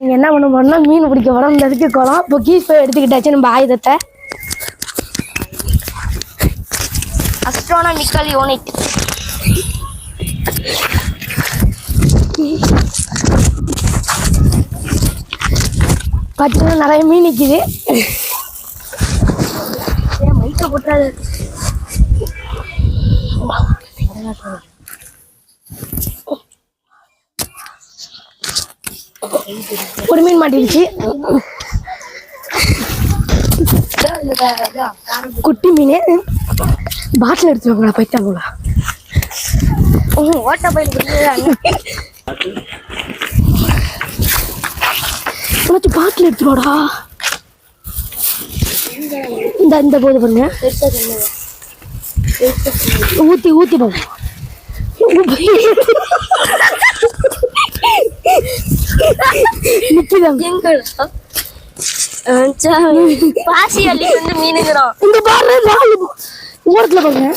நீங்க என்ன பண்ண போறோம்னா மீன் பிடிக்க போறோம். இந்த இதுக்கு குளம் இப்போ கீஸ் போய் எடுத்துக்கிட்டாச்சு. நம்ம ஆயுதத்தை அஸ்ட்ரானமிக்கல் யூனிட் பார்த்தீங்கன்னா நிறைய மீன் நிற்கிது மைக்க போட்டாது ஒரு மீன் மாட்டிருச்சு குட்டி மீன். பாட்டில் எடுத்துருவாங்களா பைத்தா போல. ஓட்ட பயிர் பாட்டில் எடுத்துருவாடா இந்த இந்த போது பாருங்க ஊத்தி ஊத்தி பாருங்க நிக்குதாங்க பாசி அள்ளி வந்து மீனுங்கிறோம். இந்த பாரு நாலு ஓரத்துல பாருங்க.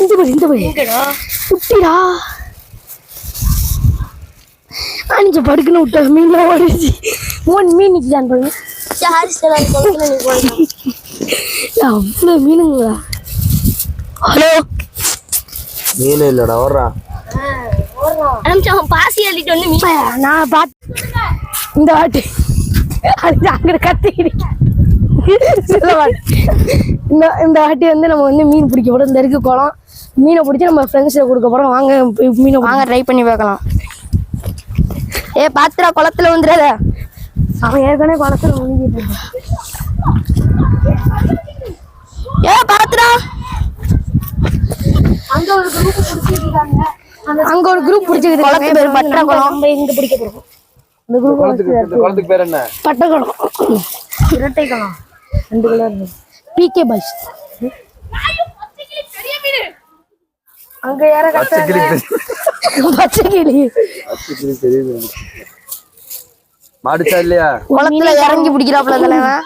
இந்த பாரு இந்த பாரு குட்டிடா. அணிஞ்ச படுக்குன்னு விட்ட மீன் ஓடிச்சு மூணு மீன் நிற்கிதான் பாருங்க. அவ்வளோ மீனுங்களா? ஹலோ? மீன் இல்லடா வர்றா. அனுப்பிச்சு பாசி அள்ளிட்டு வந்து மீன் நான் பார்த்து இந்த வாட்டி. அது அங்கே கத்திக்கிட்டு. சில வாட்டி இந்த இந்த வாட்டி வந்து நம்ம வந்து மீன் பிடிக்க போகிறோம் இந்த இருக்கு குளம் மீனை பிடிச்சி நம்ம ஃப்ரெண்ட்ஸில் கொடுக்க போகிறோம் வாங்க மீனை வாங்க ட்ரை பண்ணி பார்க்கலாம். ஏ பாத்திரா குளத்துல வந்துடாத அவன் ஏற்கனவே குளத்துல முழுங்கிட்டு இருக்கான். ஏ பாத்திரா அங்க ஒரு குரூப் பிடிச்சிருக்காங்க அங்க ஒரு குரூப் பிடிச்சிருக்கு குளத்து பேரு பட்டை குளம். நம்ம இங்க பிடிக்க போறோம். இந்த குரூப் குளத்துக்கு பேர் என்ன? பட்டை குளம் இரட்டை குளம் ரெண்டு கலர் பிகே பாய்ஸ் அங்க யார பச்சை கிளி தெரியுது. பச்சை கிளி பச்சை கிளி தெரியுது மாடிச்சா இல்லையா குளத்துல இறங்கி பிடிக்கிறாப்ல தலைவன்.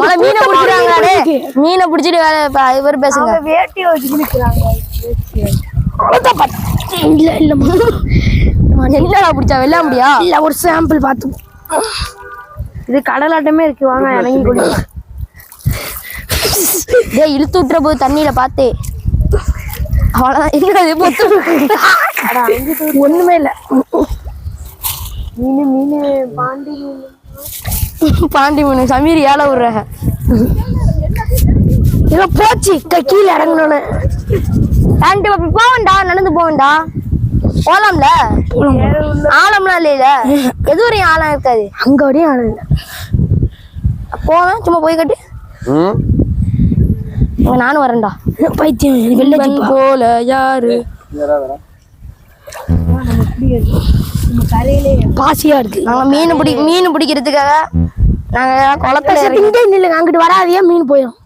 மலை மீனை பிடிக்கிறாங்க டேய். மீனை பிடிச்சிட்டு வேலை இவர் பேசுங்க. வச்சு இல்ல இல்ல என்னடா பிடிச்சா வெள்ளாமடியா இல்ல ஒரு சாம்பிள் பார்த்து இது கடலாட்டமே இருக்கு. வாங்க இறங்கி டேய் இழுத்து விட்டுற போது தண்ணியில பார்த்தே அவ்வளவுதான். இது பொத்து ஒண்ணுமே இல்ல. மீன் மீன் பாண்டி மீன். பாண்டி மீன் சமீர் ஏழை விடுறாங்க இதோ போச்சு. கீழே இறங்கணும்னு. பேண்ட் பாப்பி போவண்டா நடந்து போவண்டா போலாம்ல ஆழம்லாம் இல்லையில? எது வரையும் ஆழம் இருக்காது? அங்க வரையும் ஆள் இல்ல. போவேன். சும்மா போய் கட்டு. நானும் வரேன்டா. பைத்தியம். போல யாரு? பாசியா இருக்கு. நாங்க மீன் பிடி மீன் பிடிக்கிறதுக்காக நாங்க குளத்துல நில்லுங்க அங்கிட்டு வராதியா மீன் போயிடும்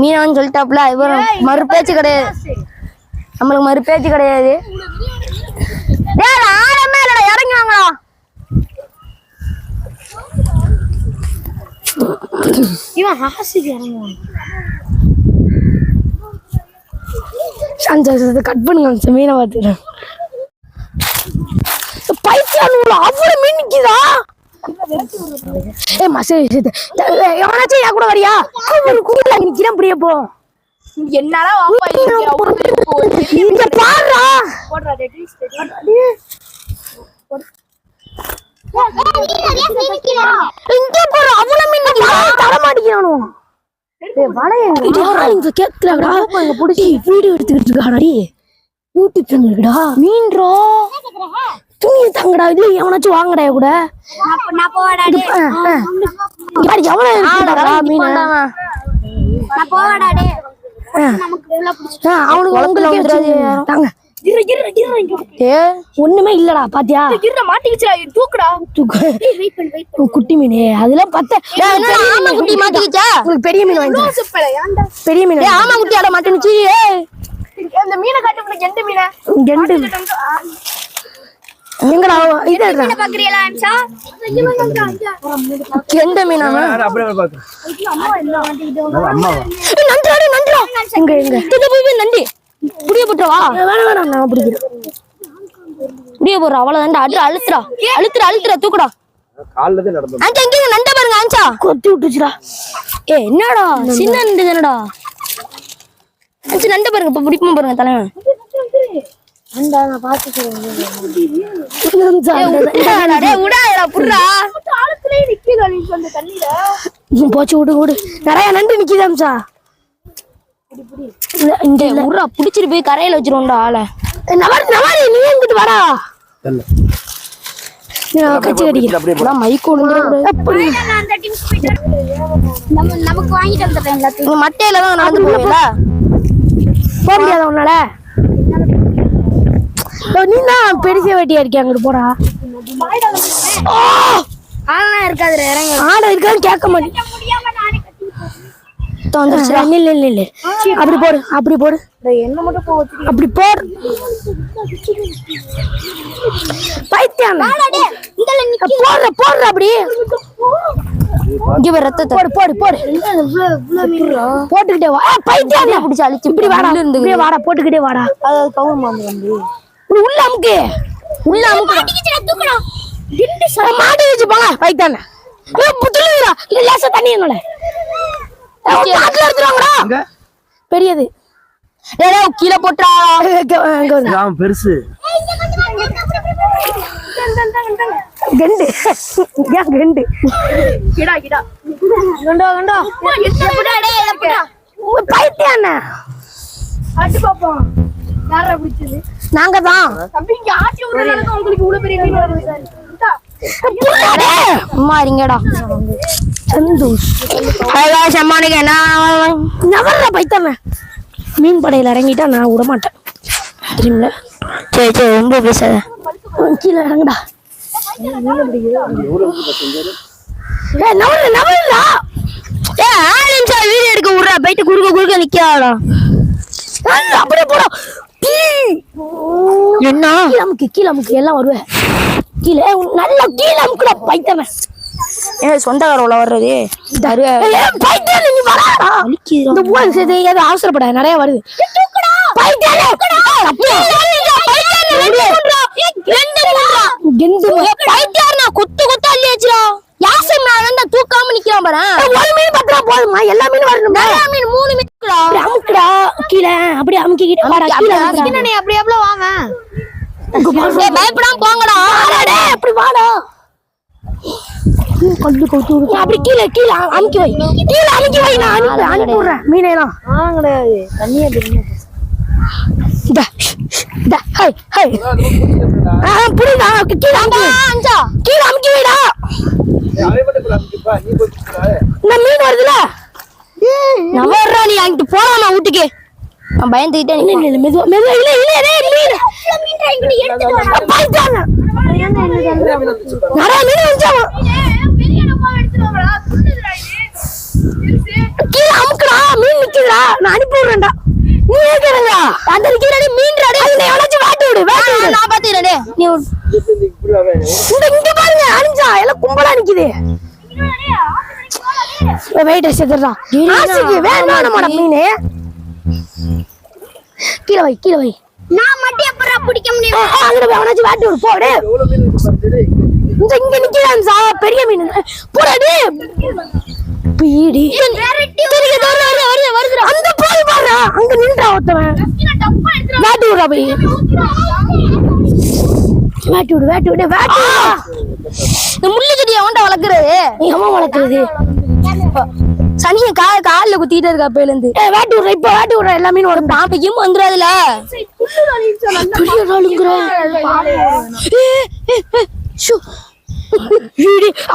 மீனவன் சொல்லிட்டாப்ல இவர் மறு பேச்சு கிடையாது. நம்மளுக்கு மறு பேச்சு கிடையாது. ஆழமே இல்லடா இறங்கி இவன் ஆசிக்கு இறங்குவான். கட் பண்ணுங்க மீனை பார்த்துக்கிறேன் பைத்தியம் அவ்வளவு மீன் நிக்குதா ஏ மசே எவனாச்சும் என் கூட வரியா ஒரு கூடல நிக்கிறேன் அப்படியே போ. என்னடா இங்க பாருடா. இங்க மீன் நிக்குதா தர மாட்டேங்கிறானோ. புடிச்சு. வீடியோ எடுத்துக்கிட்டு இருக்காடா யூடியூப் சேனல் இருக்குடா மீன்ரோ துணியை தாங்கடா இது எவனாச்சும் வாங்கடா கூட. எவனோ இருக்குடா மீன். ஆ, அவனுக்கு வந்துடாது. தாங்க. ஏ ஒண்ணுமே இல்லடா பாத்தியா? தூக்கு. குட்டி மீன். அதெல்லாம் பத்த. ஆமை குட்டி மாட்டிக்கிச்சா? உங்களுக்கு பெரிய மீன் வாங்கி. பெரிய மீன் ஆமா குட்டி அட மாட்டேனுச்சு இந்த மீனை காட்டு எந்த மீனை? கெண்டு எங்கடா இது கெண்ட மீனாமா அப்படியே பாத்து அம்மாவா? நன்றி நன்றி எங்க எங்க இது போய் போய் நண்டி புடிய போட்டுவா வேணாம் வேணாம் நான் பிடிக்கிறேன். புடிய போடுறா அவ்வளவுதான் அடு அழுத்துறா அழுத்துறா அழுத்துறா தூக்குடா. காலில் தான் நடந்தோம் ஆஞ்சா எங்க நண்ட பாருங்க ஆஞ்சா கொத்தி விட்டுச்சுடா. ஏ என்னடா? சின்ன நண்டு தானடா? ஆஞ்சா நண்ட பாருங்க இப்ப பிடிக்குமா பாருங்க தலைவன் உடாடா, டேய், உடாதடா, புடுறா. ம், போச்சு விடு விடு. நிறைய நண்டு நிக்குதாம்சா இங்க டேய், உடுறா, புடிச்சிட்டு போய் கரையில வச்சிருவோம்டா ஆளை. நவரு நவரு நீ எங்கிட்டு. நான் கச்சி கடிக்கிறேன் மைக் நமக்கு வாங்கிட்டு வந்துட்டேன் எல்லாத்தையும். மட்டையில தான் நடந்து போவீங்களா போக முடியாத உன்னால? நீ தான் பெருசா வெட்டியா இருக்கிய? அங்கிட்டு போடா. ஆனா இருக்காது இறங்க. ஆட இருக்கான்னு கேட்க மாட்டேன் வந்துருச்சுடா இல்ல இல்ல இல்ல அப்படி போடு அப்படி போடு. என்ன மட்டும் போ அப்படி போடு. பைத்தியம் போடுற போடுற அப்படி. இங்க ரத்தத்தை. போடு போடு போடு. போட்டுக்கிட்டே வா. பைத்தியம் பிடிச்சு அழிச்சு இப்படி வாடா இருந்து வாடா போட்டுக்கிட்டே வாடா. அதாவது கவுன் மாந்து வந்து. இப்படி உள்ள அமுக்கு. உள்ள அமுக்கு. மாட்டி வச்சு போங்க பைத்தான. புத்துலுவீரா இல்ல லேசா தண்ணி என்னோட. மாட்டுல எடுத்துருவாங்கடா பெரியது. டேய், கீழே போட்டுறா இங்க இங்க வந்து. ஆ, பெருசு கெண்டு. கெண்டு பைத்தியான நாங்க தான் அம்மா இருங்கடா. சந்தோஷ். அழகா சம்மானுக்கு என்ன? பைத்தான மீன் படையில இறங்கிட்டா நான் விட மாட்டேன். தெரியுமில சரி சரி ரொம்ப பேசாத கீழே இறங்குடா. ஏய் நவரு நவருடா ஏய் ஆறு நிமிஷம் வீடியோ எடுக்க விட்றா. போயிட்டு குறுக்க குறுக்க நிக்காடா ஏய், அப்படியே போடா. என்ன? கீழே அமுக்கு கீழே அமுக்கு எல்லாம் வருவேன் கீழே நல்லா கீழே அமுக்குடா பைத்தான ஏன் சொந்தக்காரோல வர்றது? தரு. நீ வராடா இந்த பூ சரி ஏதோ அவசரப்படாத நிறைய வருது. குத்து குத்து அள்ளி வச்சிரா யாசம் நான் தூக்காம நிக்கிறான் பாரு. ஒரு மீன் பத்திரா போதுமா? எல்லா மீனும் வரணுமா? மீன் மூணு மீன் கீழே அப்படியே அமுக்கிக்கிட்டு வாடா கீழே. நீ வாங்க. பயப்படாம போங்கடா. வாடா டேய், அப்படி வாடா. கல்லு கவுத்து விடு. அப்படி கீழே கீழே அமுக்கி வை. கீழே அமுக்கி வை நான் அனுப்பி அனுப்பி விடுறேன் கிடையாது. தண்ணியை இந்தா, இந்தா, ஹை, ஹை. ஆ, புரியுதா? கீழே அமுக்கி வை. அஞ்சா கீழே அமுக்கி வைடா. அவன் மட்டும் இப்ப அமுக்கிப்பா, நீ போய் பிடிச்சிடா. இந்த மீன் வருதுல? நவர்றா நீ அங்கிட்டு போறான் நான் வீட்டுக்கு. நான் பயந்துக்கிட்டே இல்ல இல்ல மெதுவா மெதுவா இல்ல மீன் பைத்தான நிறைய மீன். வந்துச்சாமா கீழே அமுக்குடா மீன் நிக்குதுடா. நான் அனுப்பி விடுறேன்டா. நீ ஏக்கிறங்க அந்த நிக்கிறடி மீன் ராடி. அதுல எவனாச்சும் வாட்டி விடு வாட்டி விடு. நான் பாத்துக்கிறேன் நீ இந்த இங்க பாருங்க அணிஞ்சா எல்லாம் கும்பலா நிக்குது. வெயிட் செத்துறா ஆசிக்கு வேணாம் மீன். கீழே வை கீழே வை. நான் மட்டும் எப்பறம் பிடிக்க முடியும்? அங்கிட்டு போய் அவனாச்சும் வாட்டி விடு போடு. இந்த இங்க நிக்கிறான் சா பெரிய மீன். போடாடி பீடி. அந்த போய் பாரு அங்க நின்றா ஒருத்தவன். வாட்டி விடுறா போய் வாட்டி விடு வாட்டி விடு வாட்டி விடு. இந்த முள்ளு செடி எவன்டா வளர்க்குறது? நீ அம்மா வளர்க்குறது? சனிய கா கால்ல குத்திட்டு இருக்கா அப்பையில இருந்து வாட்டி விடுற இப்ப வாட்டி விடுற எல்லா மீனும் வரும் பாம்பைக்கும் வந்துடாதுல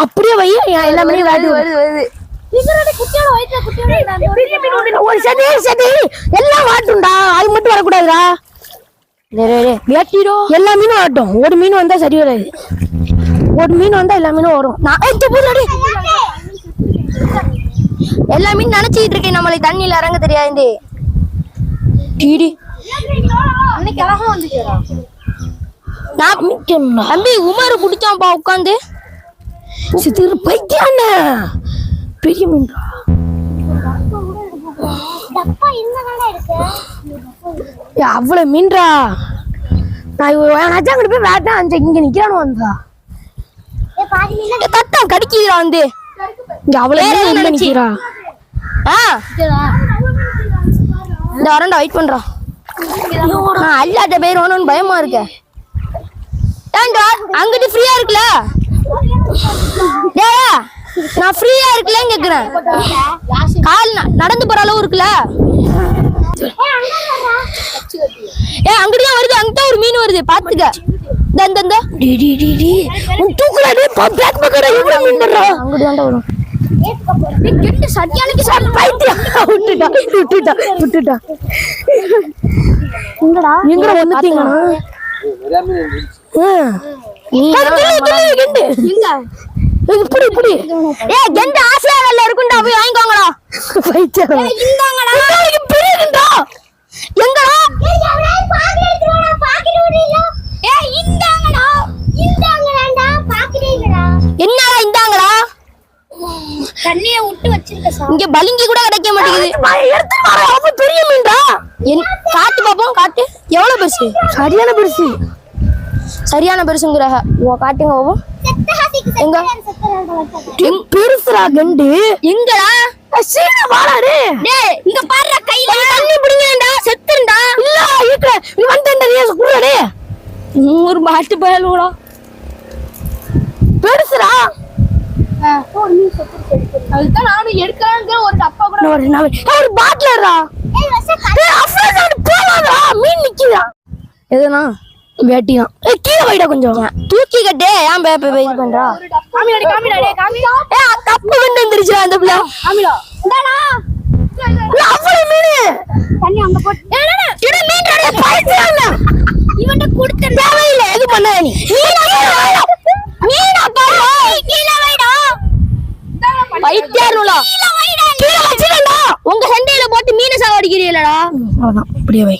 அப்படியே வை என் எல்லா மீனையும் வாட்டி விடு வருது. வருது ஒரு சதி சதி எல்லாம் வாட்டும்டா. அது மட்டும் வரக்கூடாதுடா. வேட்டிரோ எல்லா மீனும் வரட்டும் ஒரு மீன் வந்தா சரி வராது. ஒரு மீன் வந்தா எல்லா மீனும் வரும். நான் ஏய், இந்த புல்லடி. எல்லா மீன் நினைச்சிட்டு இருக்கேன். நம்மளை தண்ணியில இறங்க தெரியாது டீடி. நான். தம்பி உமர் குடிச்சான்ப்பா உட்காந்து. சித்திரு பைத்தியான பெரிய மீன்டா. அவ்வளவு மீன்டா. நான் எவனாச்சும் அங்கிட்டு போய் வேட்டேன் அந்த இங்க நிக்கிறானு வந்தா. தட்டம் கடிக்குதுடா வந்து. இங்க அவ்வளவு வேற மீன் உள்ள நினைச்சு. நிக்கிறா ஆ. இந்த வரண்டா வெயிட் பண்றா. நான் அல்லாட்ட பேர் ஒன்றும் பயமா இருக்க. ஏன்டா அங்கிட்டு ஃப்ரீயா இருக்குல்ல டேய் நான் ஃப்ரீயா இருக்குல்லன்னு கேக்குறேன். கால் நடந்து போற அளவு இருக்குல்ல? ஏ அங்கிட்டு தான் வருது. அங்கிட்ட ஒரு மீன் வருது. பாத்துக்க. இந்த டி டி டி டி உன் பக்கடா இவ்வளவு அங்கிட்டு தான் வரும். சார் பைத்தியம் விட்டுட்டா விட்டுட்டா விட்டுட்டா. எங்கடா? எங்கடா. நீ இப்படி இப்படி ஏ கெண்ட. ஆசியாவில் இருக்குண்டா போய் வாங்கிக்கோங்கடா. பைத்தியம் இந்தாங்கடா. எங்கடா? மாட்டேங்குது பெரிய மீன்டா என் காட்டு பாப்போம் காட்டு. எவ்வளவு பெருசு? சரியான பெருசு. சரியான பெருசுங்கிற காட்டுங்க பாப்போம் எங்க? எங் பெருசுடா கண்டு. எங்கடா? சீன வாடாரு டேய் இங்க பாருடா கையில. தண்ணி பிடிங்கடா செத்துறடா இல்ல இக்க நீ வந்தேன்டா நீ குடுடா ஒரு பாட்டு பயலுடா பெருசுடா. அதுதான் நானும் எடுக்கலாங்கிற ஒரு டப்பா கூட ஒரு ஒரு- பாட்டிலரா மீன் நிக்குதா எதுனா? வேட்டிதான். ஏய் கீழே வைடா கொஞ்சம். தூக்கி கட்டு. ஏன் பே பே இது பண்றா? காமிடா காமிடா டேய் காமிடா. ஏ தப்பு கொண்டு வந்துருச்சு அந்த பிள்ளை. காமிடா. இந்தாடா. இல்ல அவ்வளவு மீன். தண்ணி அங்க போட்டு இது மீன் கொடுத்த தேவையில்லை எது பண்ணாத நீ. மீனா பாரு கீழ வைடா பைத்தியாருங்களா கீழே வச்சிடா உங்க சண்டையில போட்டு மீனை சாவடிக்கிறீங்களடா அவ்வளவுதான். இப்படியே வை.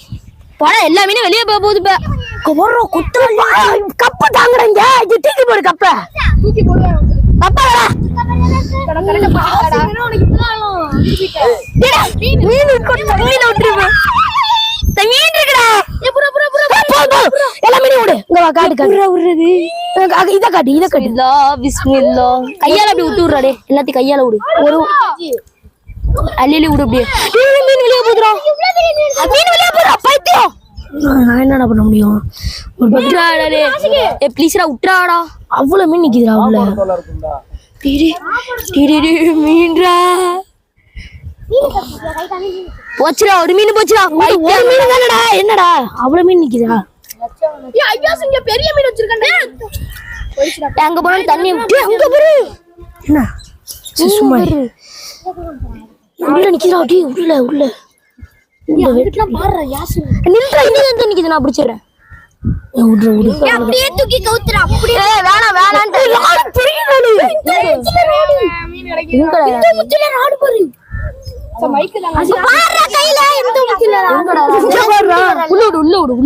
போடா எல்லா மீனும் வெளியே போக போகுது இப்ப குத்துறா கப்ப தாங்குறீங்க இது தூக்கி போடு கப்ப. தூக்கி உனக்கு. இப்பதான் மீன் இருக்குடா. போதும், போதும். எல்லா மீனையும் விடு இங்க வா காட்டு காட்டு விடுறது? இத காட்டு இத காட்டு. பிஸ்மில்லா பிஸ்மில்லா. கையால அப்படி விட்டு விடுறா டேய் எல்லாத்தையும் கையால விடு. ஒரு அள்ளிலி விடு அப்படியே. டேய், மீன் வெளியே போதுடா மீன் வெளியே போதுடா பைத்தியம் நான் என்னடா பண்ண முடியும்? ஒரு டேய் ஏ ப்ளீஸ்டா விட்டுறாடா. அவ்வளவு மீன் நிக்குதுடா அவ்வளவு டிடி டிடி, மீன்டா போச்சுடா ஒரு மீன் போச்சுடா. ஒரு மீன் தானடா என்னடா? அவ்வளவு மீன் நிக்குதா ஏய் ஐயா இங்க பெரிய மீன் வச்சிருக்கேன்டா. அங்க போனா தண்ணி அங்க பாரு என்ன? சும்மா. உள்ள நிக்குதா டீ உள்ள உள்ள. அப்படியே தூக்கி கவுத்துறா அப்படியே. வேணாம் பாரு. கையில. உள்ள விடு உள்ள விடு உள்ள